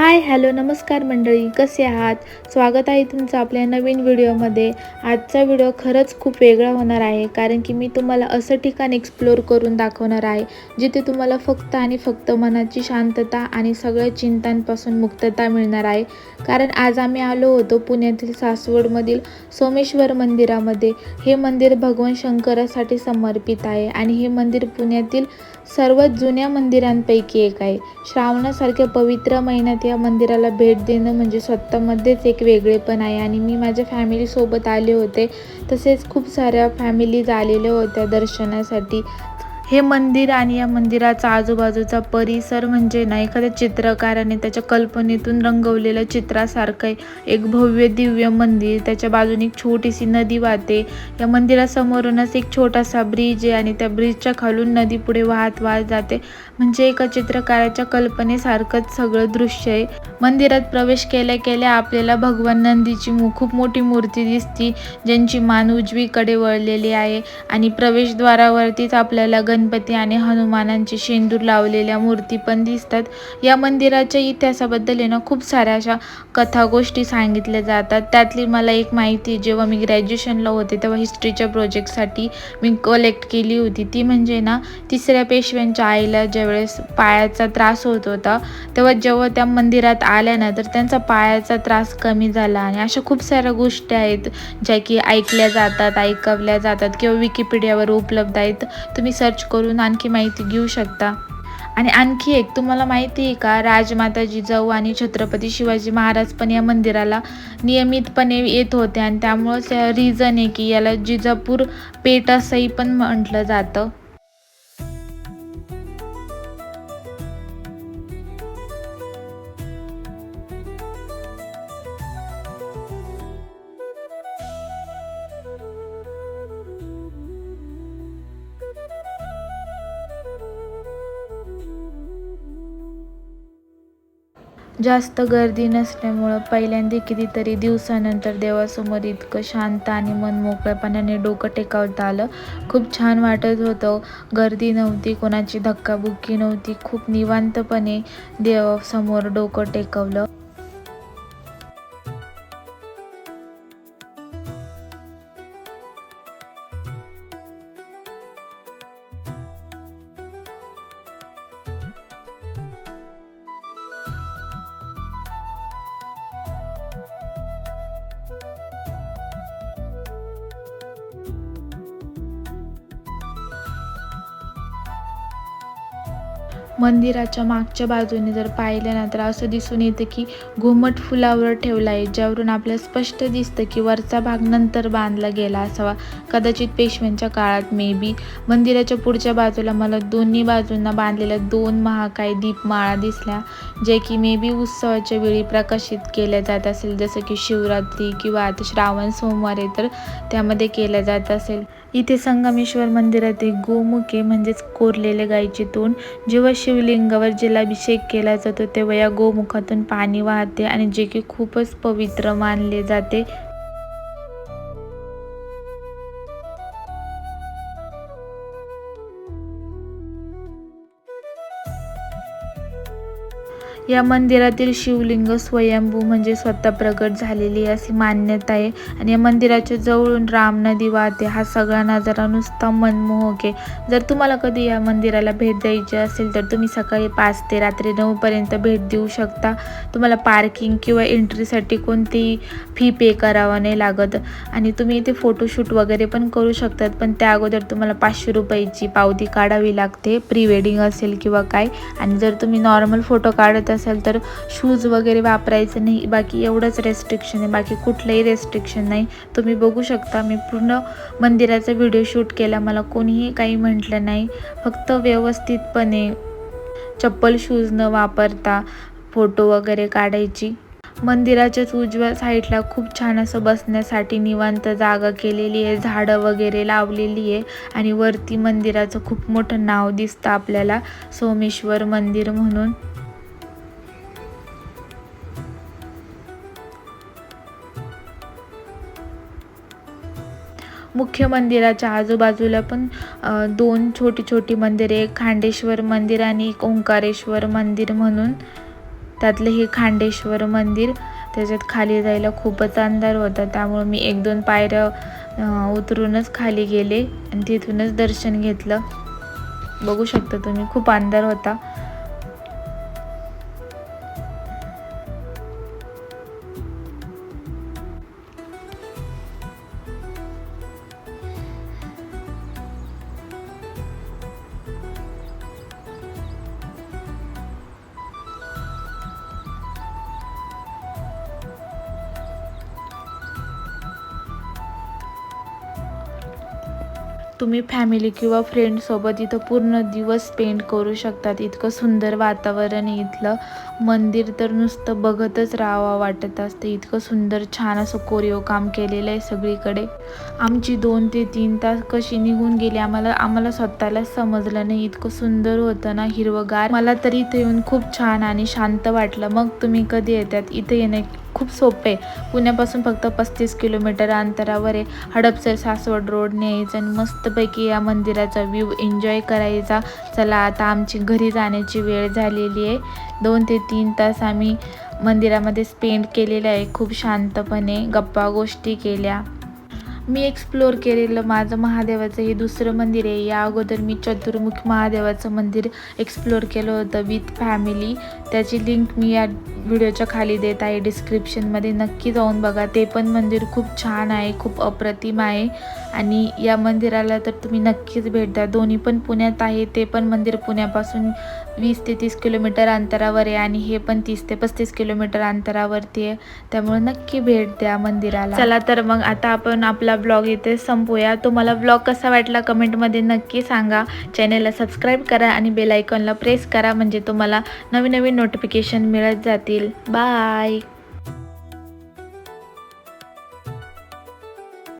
Hi hello नमस्कार मंडळी कसे आहात? स्वागत आहे तुमचं आपल्या नवीन व्हिडिओमध्ये. आजचा व्हिडिओ खरंच खूप वेगळा होणार आहे कारण की मी तुम्हाला असं ठिकाण एक्सप्लोअर करून दाखवणार आहे जिथे तुम्हाला फक्त आणि फक्त मनाची शांतता आणि सगळ्या चिंतांपासून मुक्तता मिळणार आहे. कारण आज आम्ही आलो होतो पुण्यातील सासवडमधील सोमेश्वर मंदिरामध्ये. हे मंदिर भगवान शंकरासाठी समर्पित आहे आणि हे मंदिर पुण्यातील सर्वात जुन्या मंदिरांपैकी एक आहे. श्रावणासारख्या पवित्र महिन्यात या मंदिराला भेट देणं म्हणजे स्वतःमध्येच एक वेगळेपण आहे. आणि मी माझ्या फॅमिलीसोबत आले होते. तसेच खूप साऱ्या फॅमिलीज आलेल्या होत्या दर्शनासाठी. हे मंदिर आणि या मंदिराचा आजूबाजूचा परिसर म्हणजे ना एखाद्या चित्रकाराने त्याच्या कल्पनेतून रंगवलेलं चित्रासारखं आहे. एक भव्य दिव्य मंदिर त्याच्या बाजूने एक छोटीशी नदी वाहते. या मंदिरासमोरूनच एक छोटासा ब्रिज आहे आणि त्या ब्रिजच्या खालून नदी पुढे वाहत वाहत जाते. म्हणजे एका चित्रकाराच्या कल्पनेसारखंच सगळं दृश्य आहे. मंदिरात प्रवेश केल्या केल्या आपल्याला भगवान नंदीची खूप मोठी मूर्ती दिसती ज्यांची मान उजवीकडे वळलेली आहे. आणि प्रवेशद्वारावरतीच आपल्याला गणपती आणि हनुमानांची शेंदूर लावलेल्या मूर्ती पण दिसतात. या मंदिराच्या इतिहासाबद्दल आहे ना खूप साऱ्या अशा कथा गोष्टी सांगितल्या जातात. त्यातली मला एक माहिती जेव्हा मी ग्रॅज्युएशनला होते तेव्हा हिस्ट्रीच्या प्रोजेक्टसाठी मी कलेक्ट केली होती. ती म्हणजे ना तिसऱ्या पेशव्यांच्या आईला ज्यावेळेस पायाचा त्रास होत होता तेव्हा जेव्हा त्या मंदिरात आल्या ना तर त्यांचा पायाचा त्रास कमी झाला आणि अशा खूप साऱ्या गोष्टी आहेत ज्या की ऐकल्या जातात ऐकवल्या जातात किंवा विकिपीडियावर उपलब्ध आहेत. तुम्ही सर्च करून आणखी माहिती घेऊ शकता. आणि आणखी एक तुम्हाला माहिती आहे का राजमाता जिजाऊ आणि छत्रपती शिवाजी महाराज पण या मंदिराला नियमितपणे येत होते. आणि त्यामुळंच रिझन आहे की याला जिजापूर पेठ असंही पण म्हटलं जातं. जास्त गर्दी नसल्यामुळं पहिल्यांदा कितीतरी दिवसानंतर देवासमोर इतकं शांत आणि मन मोकळ्यापणाने डोकं टेकावता आलं. खूप छान वाटत होतं. गर्दी नव्हती कोणाची धक्काबुक्की नव्हती. खूप निवांतपणे देवासमोर डोकं टेकवलं. मंदिराच्या मागच्या बाजूने जर पाहिलं ना तर असं दिसून येतं की घुमट फुलावर ठेवला आहे ज्यावरून आपल्याला स्पष्ट दिसतं की वरचा भाग नंतर बांधला गेला असावा. कदाचित पेशव्यांच्या काळात मे बी मंदिराच्या पुढच्या बाजूला मला दोन्ही बाजूंना बांधलेल्या दोन महाकाय दीपमाळा दिसल्या जे की मे बी उत्सवाच्या वेळी प्रकाशित केल्या जात असेल. जसं की शिवरात्री किंवा आता श्रावण सोमवार तर त्यामध्ये केल्या जात असेल. इथे संगमेश्वर मंदिरात एक गोमुखे म्हणजेच कोरलेले गायीचे तोंड. जेव्हा शिवलिंगावर जलाभिषेक केला जातो तेव्हा या गोमुखातून पाणी वाहते आणि जे की खूपच पवित्र मानले जाते. या मंदिरातील शिवलिंग स्वयंभू म्हणजे स्वतः प्रगट झालेली अशी मान्यता आहे. आणि या मंदिराच्या जवळून राम नदी वाहते. हा सगळा नजारा नुसता मनमोहक आहे. जर तुम्हाला कधी या मंदिराला भेट द्यायची असेल तर तुम्ही सकाळी पाच ते रात्री नऊपर्यंत भेट देऊ शकता. तुम्हाला पार्किंग किंवा एंट्रीसाठी कोणतीही फी पे करावा नाही लागत. आणि तुम्ही इथे फोटोशूट वगैरे पण करू शकतात. पण त्या अगोदर तुम्हाला पाचशे रुपयाची पावती काढावी लागते. प्री वेडिंग असेल किंवा काय. आणि जर तुम्ही नॉर्मल फोटो काढत असाल तर शूज वगैरे वापरायचं नाही. बाकी एवढंच रेस्ट्रिक्शन आहे. बाकी कुठलंही रेस्ट्रिक्शन नाही. तुम्ही बघू शकता. मी पूर्ण मंदिराचा व्हिडिओ शूट केला. मला कोणीही काही म्हटलं नाही. फक्त व्यवस्थितपणे चप्पल शूज न वापरता फोटो वगैरे काढायची. मंदिराच्याच उजव्या साईडला खूप छान असं बसण्यासाठी निवांत जागा केलेली आहे. झाडं वगैरे लावलेली आहे. आणि वरती मंदिराचं खूप मोठं नाव दिसतं आपल्याला. सोमेश्वर मंदिर म्हणून. मुख्य मंदिराच्या आजूबाजूला पण दोन छोटी छोटी मंदिरे एक खांडेश्वर मंदिर आणि एक ओंकारेश्वर मंदिर म्हणून त्यातलं हे खांडेश्वर मंदिर त्याच्यात खाली जायला खूपच अंधार होता. त्यामुळं मी एक दोन पायऱ्या उतरूनच खाली गेले आणि तिथूनच दर्शन घेतलं. बघू शकता तुम्ही खूप अंधार होता. तुम्ही फॅमिली किंवा फ्रेंडसोबत इथं पूर्ण दिवस स्पेंड करू शकतात. इतकं सुंदर वातावरण आहे इथलं. मंदिर तर नुसतं बघतच राहावं वाटत असतं. इतकं सुंदर छान असं कोरिओ काम केलेलं आहे सगळीकडे. आमची दोन ते तीन तास कशी निघून गेली आम्हाला आम्हाला स्वतःलाच समजलं नाही. इतकं सुंदर होतं ना हिरवगार. मला तर इथे येऊन खूप छान आणि शांत वाटलं. मग तुम्ही कधी येतात? इथे येणं खूप सोपे. आहे पुण्यापासून फक्त पस्तीस किलोमीटर अंतरावर आहे. हडपसर सासवड रोडने यायचं आणि मस्तपैकी या मंदिराचा व्ह्यू एन्जॉय करायचा. चला आता आमची घरी जाण्याची वेळ झालेली आहे. दोन ते तीन तास आम्ही मंदिरामध्ये स्पेंड केलेले आहे. खूप शांतपणे गप्पा गोष्टी केल्या. मी एक्सप्लोअर केलेलं माझं महादेवाचं हे दुसरं मंदिर आहे. या अगोदर मी चतुर्मुख महादेवाचं मंदिर एक्सप्लोअर केलं होतं विथ फॅमिली त्याची लिंक मी या व्हिडिओच्या खाली देत आहे. डिस्क्रिप्शनमध्ये नक्की जाऊन बघा. ते पण मंदिर खूप छान आहे खूप अप्रतिम आहे. आणि या मंदिराला तर तुम्ही नक्कीच भेट द्या. दोन्ही पण पुण्यात आहे ते पण मंदिर पुण्यापासून वीस ते तीस किलोमीटर अंतरावर आहे आणि हे पण तीस ते पस्तीस किलोमीटर अंतरावरती आहे. त्यामुळे नक्की भेट द्या मंदिराला. चला तर मग आता आपण आपला ब्लॉग इथे संपूया. तुम्हाला ब्लॉग कसा वाटला कमेंटमध्ये नक्की सांगा. चॅनलला सबस्क्राईब करा आणि बेलायकॉनला प्रेस करा म्हणजे तुम्हाला नवीन नवीन नोटिफिकेशन मिळत जातील. बाय!